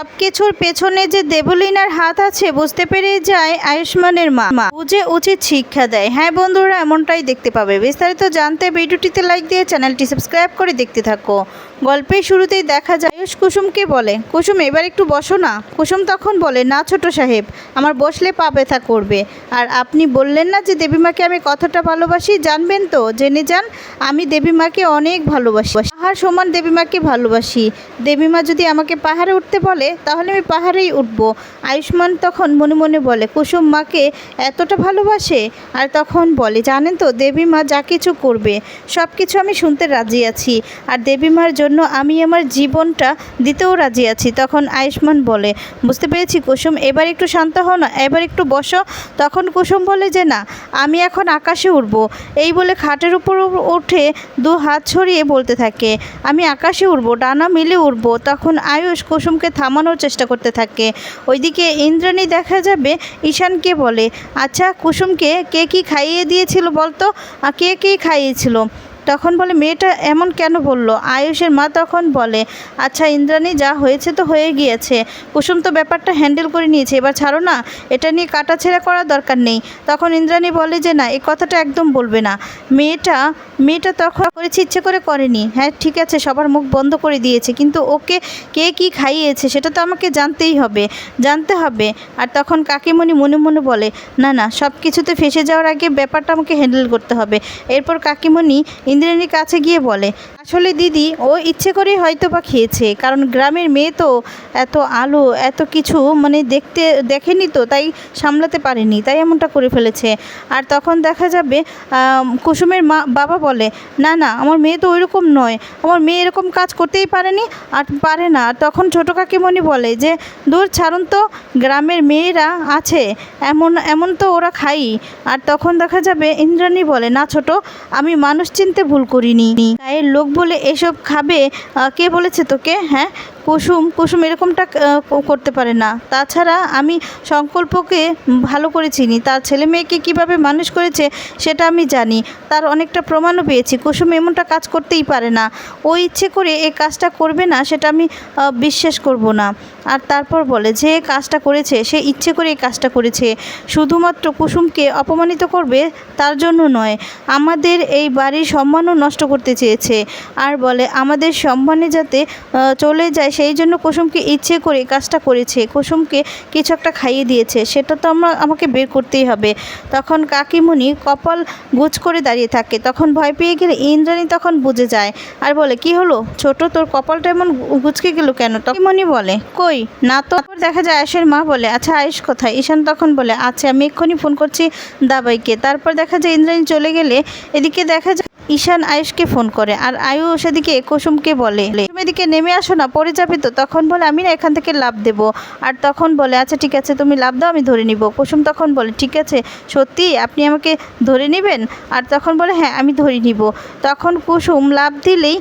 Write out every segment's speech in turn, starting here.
সব কিছুর পেছনে যে দেবলিনার হাত আছে, বুঝতে পেরে যায় আয়ুষ্মানের মা। মা বুঝে উচিত শিক্ষা দেয়। হ্যাঁ বন্ধুরা, এমনটাই দেখতে পাবে। বিস্তারিত জানতে ভিডিওটিতে লাইক দিয়ে চ্যানেলটি সাবস্ক্রাইব করে দেখতে থাকো। গল্পের শুরুতেই দেখা যায়, আয়ুষ কুসুমকে বলে, কুসুম, এবার একটু বসো না। কুসুম তখন বলে, না ছোট সাহেব, আমার বসলে পা ব্যথা করবে। আর আপনি বললেন না যে, দেবীমাকে আমি কতটা ভালোবাসি? জানবেন তো, জেনে যান, আমি দেবীমাকে অনেক ভালোবাসি। পাহাড় সমান দেবীমাকে ভালোবাসি। দেবীমা যদি আমাকে পাহাড়ে উঠতে বলে তাহলে আমি পাহাড়েই উঠবো। আয়ুষ্মান তখন মনে মনে বলে, কুসুম মাকে এতটা ভালোবাসে? আর তখন বলে, জানেন তো, দেবী মা যা কিছু করবে সব কিছু আমি শুনতে রাজি আছি। আর দেবীমার জন্য আমি আমার জীবনটা দিতেও রাজি আছি। তখন আয়ুষ্মান বলে, বুঝতে পেরেছি কুসুম, এবার একটু শান্ত হও না, এবার একটু বসো। তখন কুসুম বলে যে, না, আমি এখন আকাশে উঠব। এই বলে খাটের উপর উঠে দু হাত ছড়িয়ে বলতে থাকে, আমি আকাশে উড়ব ডানা মিলে উড়ব তখন আয়ুষ কুসুমকে থামানোর চেষ্টা করতে থাকে। ওইদিকে ইন্দ্রাণী দেখা যাবে, ঈশানকে বলে আচ্ছা কুসুমকে কে কি খাইয়ে দিয়েছিল বলতো? কে কে খাইয়েছিল? তখন বলে, মেয়েটা এমন কেন বলল? আয়ুষের মা তখন বলে আচ্ছা ইন্দ্রাণী, যা হয়েছে তো হয়ে গিয়েছে। কুসুম তো ব্যাপারটা হ্যান্ডেল করে নিয়েছে। এবার ছাড়ো না, এটা নিয়ে কাটাছেড়া করার দরকার নেই। তখন ইন্দ্রাণী বলে যে, না এই কথাটা একদম বলবে না। মেয়েটা মেয়েটা তখন করেছে, ইচ্ছে করে করেনি। হ্যাঁ ঠিক আছে, সবার মুখ বন্ধ করে দিয়েছে, কিন্তু ওকে কে কি খাইয়েছে, সেটা তো আমাকে জানতেই হবে, জানতে হবে। আর তখন কাকিমণি মনে মনে বলে, না না সব কিছুতে ফেসে যাওয়ার আগে ব্যাপারটা আমাকে হ্যান্ডেল করতে হবে। এরপর কাকিমণি ইন্দ্রাণীর কাছে গিয়ে বলে, আসলে দিদি, ও ইচ্ছে করেই হয়তো বা খেয়েছে, কারণ গ্রামের মেয়ে তো এত আলো, এত কিছু মানে দেখতে, দেখেনি তো, তাই সামলাতে পারেনি, তাই এমনটা করে ফেলেছে। আর তখন দেখা যাবে কুসুমের মা, বাবা বলে, না না, আমার মেয়ে তো ওইরকম নয়, আমার মেয়ে এরকম কাজ করতেই পারেনি আর পারে না। তখন ছোটো কাকিমণি বলে যে, দূর ছাড়ুন তো, গ্রামের মেয়েরা আছে, এমন এমন তো ওরা খাই আর তখন দেখা যাবে, ইন্দ্রাণী বলে, না, ছোট, আমি মানুষ চিনতে ভুল করিনি। গায়ের লোক বলে এসব খাবে কে বলেছে তোকে? হ্যাঁ? কুসুম কুসুম এরকমটা করতে পারে না। তাছাড়া আমি সংকল্পকে ভালো করে চিনি। তার ছেলে মেয়েকে কীভাবে মানুষ করেছে সেটা আমি জানি। তার অনেকটা প্রমাণও পেয়েছি। কুসুম এমনটা কাজ করতেই পারে না। ও ইচ্ছে করে এই কাজটা করবে না, সেটা আমি বিশ্বাস করব না। আর তারপর বলে, যে কাজটা করেছে, সে ইচ্ছে করে এই কাজটা করেছে। শুধুমাত্র কুসুমকে অপমানিত করবে, তার জন্য নয়। আমাদের এই বাড়ির সম্মানও নষ্ট করতে চেয়েছে। আর বলে, আমাদের সম্মানে যাতে চলে যায় সেই জন্য কুসুমকে ইচ্ছে করে কাজটা করেছে। কুসুমকে কিছু একটা খাইয়ে দিয়েছে। সেটা তো আমরা, আমাকে বের করতেই হবে। তখন কাকিমণি কপাল গুজ করে দাঁড়িয়ে থাকে। তখন ভয় পেয়ে গেলে ইন্দ্রাণী তখন বুঝে যায় আর বলে, কি হলো? ছোট, তোর কপালটা এমন গুচকে গেল কেন? কাকিমণি বলে, কই? না তো। তারপর দেখা যায় আয়েশের মা বলে আচ্ছা আয়েশ কোথায়? ঈশান তখন বলে আচ্ছা আমি এক্ষুনি ফোন করছি দাবাইকে। তারপর দেখা যায় ইন্দ্রাণী চলে গেলে এদিকে দেখা যায় ঈশান আয়ুষকে ফোন করে আর আয়ুষ এদিকে কুসুমকে বলে এদিকে নেমে আসো না, পড়ে যাবে তো। তখন বলে, আমি না এখান থেকে লাভ দেবো। আর তখন বলে আচ্ছা ঠিক আছে, তুমি লাভ দাও, আমি ধরে নিব। কুসুম তখন বলে, ঠিক আছে, সত্যি? আপনি আমাকে ধরে নেবেন? আর তখন বলে হ্যাঁ আমি ধরে নিব। তখন কুসুম লাভ দিলেই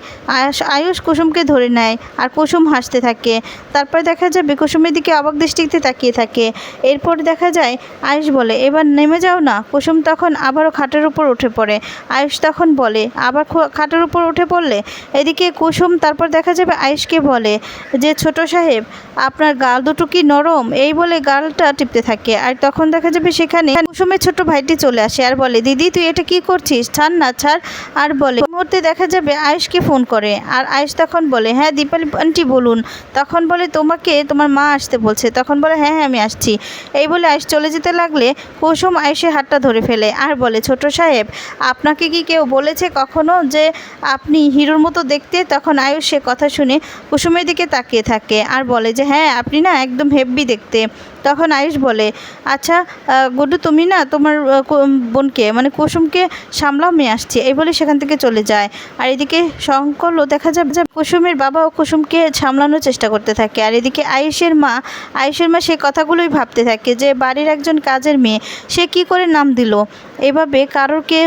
আয়ুষ কুসুমকে ধরে নেয় আর কুসুম হাসতে থাকে। তারপরে দেখা যাবে কুসুমের দিকে অবাক দৃষ্টিতে তাকিয়ে থাকে। এরপর দেখা যায়, আয়ুষ বলে, এবার নেমে যাও না? কুসুম তখন আবারও খাটের উপর উঠে পড়ে। আয়ুষ তখন বলে আবার খাটের উপর উঠে পড়লে এদিকে কুসুম, তারপর দেখা যাবে আয়েশকে বলে যে, ছোট সাহেব, আপনার গাল দুটো কি নরম? এই বলে গালটা টিপতে থাকে। আর তখন দেখা যাবে সেখানে কুসুমের ছোট ভাইটি চলে আসে আর বলে, দিদি, তুই এটা কি করছিস? ছাড় না, ছাড়। আর বলে মুহূর্তে দেখা যাবে আয়ুষকে ফোন করে। আর আয়ুষ তখন বলে হ্যাঁ দীপালি আন্টি বলুন। তখন বলে, তোমাকে, তোমার মা আসতে বলছে। তখন বলে হ্যাঁ হ্যাঁ আমি আসছি। এই বলে আয়ুষ চলে যেতে লাগলে কুসুম আয়ুষের হাতটা ধরে ফেলে আর বলে, ছোট সাহেব, আপনাকে কি কেউ বলেছে কখনো যে আপনি হিরোর মতো দেখতে? তখন আয়ুষ সে কথা শুনে কুসুমের দিকে তাকিয়ে থাকে আর বলে যে হ্যাঁ আপনি না একদম হেব্বি দেখতে। তখন আয়ুষ বলে আচ্ছা গুড্ডু, তুমি না তোমার বোনকে মানে কুসুমকে সামলাও, মেয়ে আসছে। এই বলে সেখান থেকে চলে যায়। আর এদিকে সংকলও দেখা যাবে যে কুসুমের বাবা ও কুসুমকে সামলানোর চেষ্টা করতে থাকে। আর এদিকে আয়ুষের মা আয়ুষের মা সেই কথাগুলোই ভাবতে থাকে যে বাড়ির একজন কাজের মেয়ে, সে কি করে নাম দিল? এভাবে কারোরকে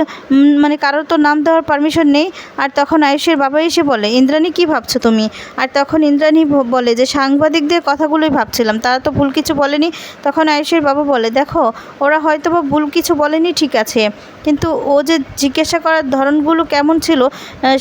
মানে কারোর তো নাম দেওয়ার পারমিশন নেই। আর তখন আয়ুষের বাবা এসে বলে, ইন্দ্রাণী, কি ভাবছ তুমি? আর তখন ইন্দ্রাণী বলে যে সাংবাদিকদের কথাগুলোই ভাবছিলাম। তারা তো ভুল কিছু বলেনি। বলেনি তখন আয়ুষের বাবা বলে, দেখো, ওরা হয়তো বা ভুল কিছু বলেনি, ঠিক আছে, কিন্তু ও যে জিজ্ঞাসা করার ধরনগুলো কেমন ছিল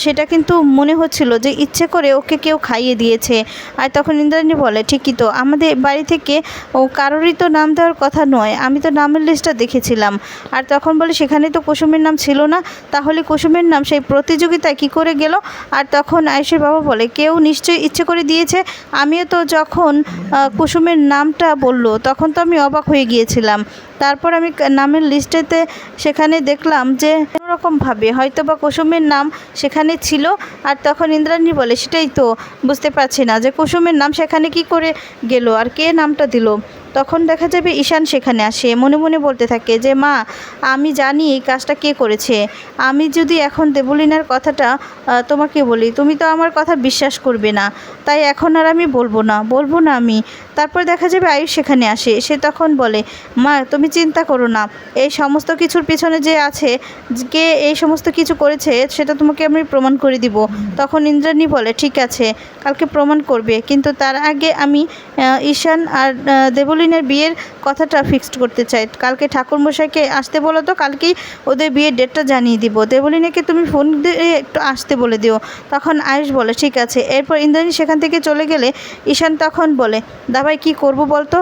সেটা কিন্তু মনে হচ্ছিল যে ইচ্ছে করে ওকে কেউ খাইয়ে দিয়েছে। আর তখন ইন্দ্রাণী বলে, ঠিকই তো, আমাদের বাড়ি থেকে ও কারোরই তো নাম দেওয়ার কথা নয়, আমি তো নামের লিস্টটা দেখেছিলাম। আর তখন বলে, সেখানে তো কুসুমের নাম ছিল না, তাহলে কুসুমের নাম সেই প্রতিযোগিতায় কি করে গেল? আর তখন আয়ুষের বাবা বলে, কেউ নিশ্চয়ই ইচ্ছে করে দিয়েছে, আমিও তো যখন কুসুমের নামটা বলল তখন তো আমি অবাক হয়ে গিয়েছিলাম। তারপর আমি নামের লিস্টেতে সেখানে দেখলাম যে কোনোরকমভাবে হয়তো বা কুসুমের নাম সেখানে ছিল আর তখন ইন্দ্রাণী বলে, সেটাই তো বুঝতে পারছি না যে কুসুমের নাম সেখানে কি করে গেল আর কে নামটা দিল? তখন দেখা যাবে ঈশান সেখানে আসে মনে মনে বলতে থাকে যে মা আমি জানি এই কাজটা কে করেছে। আমি যদি এখন দেবলিনার কথাটা তোমাকে বলি তুমি তো আমার কথা বিশ্বাস করবে না। তাই এখন আর আমি বলব না বলব না আমি। তারপর দেখা যাবে আয়ুষ সেখানে আসে সে তখন বলে মা তুমি চিন্তা করো না। এই সমস্ত কিছুর পিছনে যে আছে কে এই সমস্ত কিছু করেছে সেটা তোমাকে আমি প্রমাণ করে দিব। তখন ইন্দ্রাণী বলে ঠিক আছে কালকে প্রমাণ করবে। কিন্তু তার আগে আমি ঈশান আর আহ, দেবলিনের বিয়ের কথাটা ফিক্সড করতে চাই। কালকে ঠাকুরমশাইকে আসতে বলো তো, কালকেই ওদের বিয়ের ডেটটা জানিয়ে দিব। দেবলিনাকে তুমি ফোন দিয়ে একটু আসতে বলে দিও। তখন আয়ুষ বলে, ঠিক আছে। এরপর ইন্দ্রাণী সেখান থেকে চলে গেলে ঈশান তখন বলে দাবাই কি করব বলতো?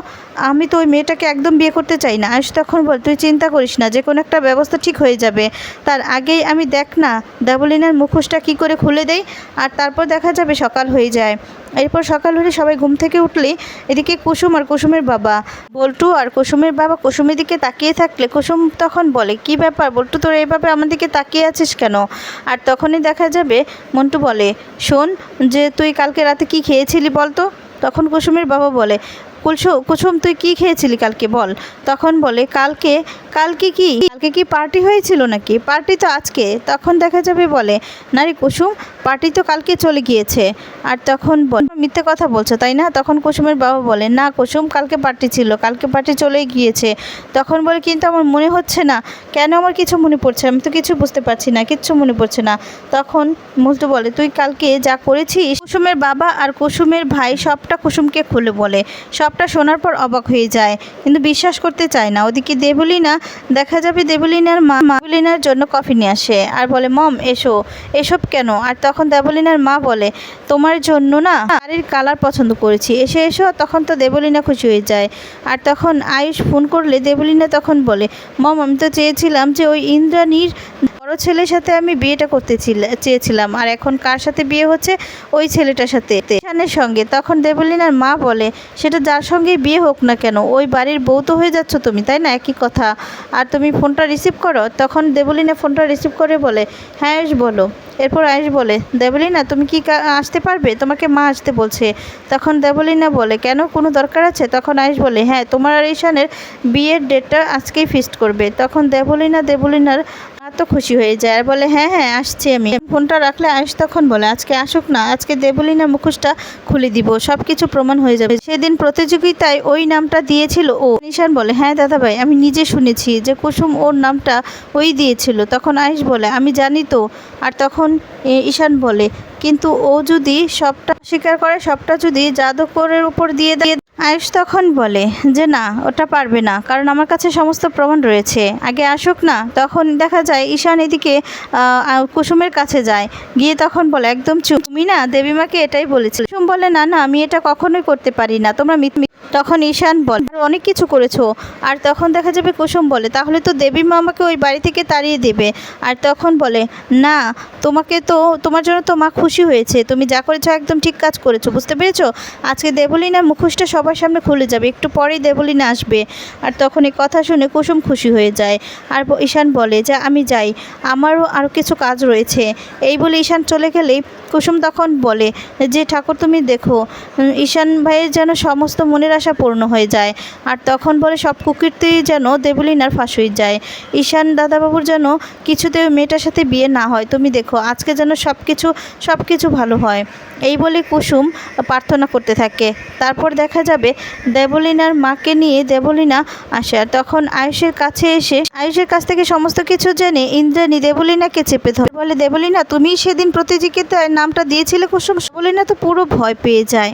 আমি তো ওই মেয়েটাকে একদম বিয়ে করতে চাই না। আয়ুষ তখন বল, তুই চিন্তা করিস না, যে কোনো একটা ব্যবস্থা ঠিক হয়ে যাবে। তার আগেই আমি দেখ না দেবলিনার মুখোশটা কি করে খুলে দেই, আর তারপর দেখা যাবে সকাল হয়ে যায়। এরপর সকাল হলে সবাই ঘুম থেকে উঠলেই এদিকে কুসুম আর কুসুমের বাবা। বল্টু আর কুসুমের বাবা কুসুমের দিকে তাকিয়ে থাকলে কুসুম তখন বলে, কি ব্যাপার বল্টু, তোর এইভাবে আমার দিকে তাকিয়ে আছিস কেন? আর তখনই দেখা যাবে মন্টু বলে, শোন, যে তুই কালকে রাতে কি খেয়েছিলি বল তো তখন কুসুমের বাবা বলে কুলসু কুসুম তুই কি খেয়েছিলি কালকে? বল। তখন বলে কালকে কালকে কি? কালকে কি পার্টি হয়েছিল নাকি? পার্টি তো আজকে। তখন দেখা যাবে বলে না রে কুসুম, পার্টি তো কালকে চলে গিয়েছে। আর তখন মিথ্যে কথা বলছো, তাই না? তখন কুসুমের বাবা বলে, না কুসুম, কালকে পার্টি ছিল, কালকে পার্টি চলেই গিয়েছে। তখন বলে, কিন্তু আমার মনে হচ্ছে না। কেন আমার কিছু মনে পড়ছে? আমি তো কিছু বুঝতে পারছি না, কিচ্ছু মনে পড়ছে না। তখন মুলটু বলে, তুই কালকে যা করেছিস, কুসুমের বাবা আর কুসুমের ভাই সবটা কুসুমকে খুলে বলে। সবটা শোনার পর অবাক হয়ে যায়, কিন্তু বিশ্বাস করতে চায় না। ওদিকে দেবলিনা দেখা যাবে দেবলিনার মা মাবলিনার জন্য কফি নিয়ে আসে আর বলে, মম, এসো। এসব কেন? আর তখন দেবলিনার মা বলে, তোমার জন্য না শাড়ির কালার পছন্দ করেছি। এসে এসো, তখন তো দেবলিনা খুশি হয়ে যায়। আর তখন আয়ুষ ফোন করলে দেবলিনা তখন বলে, মম, আমি তো চেয়েছিলাম যে ওই ইন্দ্রাণীর বড় ছেলের সাথে আমি বিয়েটা করতে চেয়েছিলাম। আর এখন কার সাথে বিয়ে হচ্ছে? ওই ছেলেটার সাথে। ঈশানের সঙ্গে। তখন দেবলিনার মা বলে, সেটা যার সঙ্গে বিয়ে হোক না কেন? ওই বাড়ির বউ তো হয়ে যাচ্ছ তুমি, তাই না? একই কথা। আর তুমি ফোনটা রিসিভ করো। তখন দেবলিনা ফোনটা রিসিভ করে বলে হ্যাঁ বলো। এরপর আয়ুষ বলে, দেবলিনা, তুমি কি আসতে পারবে? তোমাকে মা আসতে বলছে। তখন দেবলিনা বলে, কেন? কোনো দরকার আছে? তখন আয়ুষ বলে হ্যাঁ তোমার আর ঈশানের বিয়ের ডেটটা আজকেই ফিক্সড করবে। তখন দেবলিনা দেবলিনার তো খুশি হয়ে যায়। আর বলে হ্যাঁ হ্যাঁ আসছি আমি। ফোনটা রাখলে আয়ুষ তখন বলে, আজকে আসুক না, আজকে দেবলিনার মুখোশটা খুলে দিব সব কিছু প্রমাণ হয়ে যাবে। সেদিন প্রতিযোগিতায় ওই নামটা দিয়েছিল ও। নিশান বলে হ্যাঁ দাদাভাই, আমি নিজে শুনেছি যে কুসুম ওর নামটা ওই দিয়েছিল। তখন আয়ুষ বলে, আমি জানি তো। আর তখন ঈশান বলে, কিন্তু ও যদি সবটা স্বীকার করে, সবটা যদি জাদুকরের উপর দিয়ে দিয়ে আয়ুষ তখন বলে যে, না, ওটা পারবে না। কারণ আমার কাছে সমস্ত প্রমাণ রয়েছে। আগে আসুক না? তখন দেখা যায়, ঈশান এদিকে কুসুমের কাছে যায়। গিয়ে তখন বলে, একদম চুপ। তুমি না, দেবীমাকে এটাই বলেছিল। কুসুম বলে, না না, আমি এটা কখনোই করতে পারি না। তোমরা মিথ মিথ-" তখন ঈশান বলে, "আরও অনেক কিছু করেছ। আর তখন দেখা যাবে, কুসুম বলে, তাহলে তো দেবীমা আমাকে ওই বাড়ি থেকে তাড়িয়ে দেবে। আর তখন বলে, না, তোমাকে তো, তোমার জন্য তো মা খুশি হয়েছে। তুমি যা করেছ, একদম ঠিক কাজ করেছ। বুঝতে পেরেছ? আজকে দেবলিনার মুখোশটা সবার সামনে খুলে যাবে, একটু পরেই দেবলিনা আসবে। আর তখন এই কথা শুনে কুসুম খুশি হয়ে যায়। আর ঈশান বলে, যে, আমি যাই। আমারও আরও কিছু কাজ রয়েছে। এই বলে ঈশান চলে গেলেই কুসুম তখন বলে, যে ঠাকুর, তুমি দেখো, ঈশান ভাইয়ের যেন সমস্ত মনের আশা পূর্ণ হয়ে যায়। আর তখন বলে, সব কুকীর্তি যেন দেবলিনার ফাঁস হয়ে যায়। ঈশান দাদাবাবুর যেন কিছুতে মেয়েটার সাথে বিয়ে না হয়। তুমি দেখো, আজকে যেন সব কিছু সব কিছু ভালো হয়। এই বলে কুসুম প্রার্থনা করতে থাকে। তারপর দেখা যাবে। দেবলিনার মাকে নিয়ে দেবলিনা আসে আর তখন আয়ুষের কাছে এসে আয়ুষের কাছ থেকে সমস্ত কিছু জেনে ইন্দ্রাণী দেবলিনাকে চেপে ধরে। বলে, দেবলিনা তুমি সেদিন প্রতিযোগিতায় নামটা দিয়েছিলে কুসুম? দেবলিনা তো পুরো ভয় পেয়ে যায়।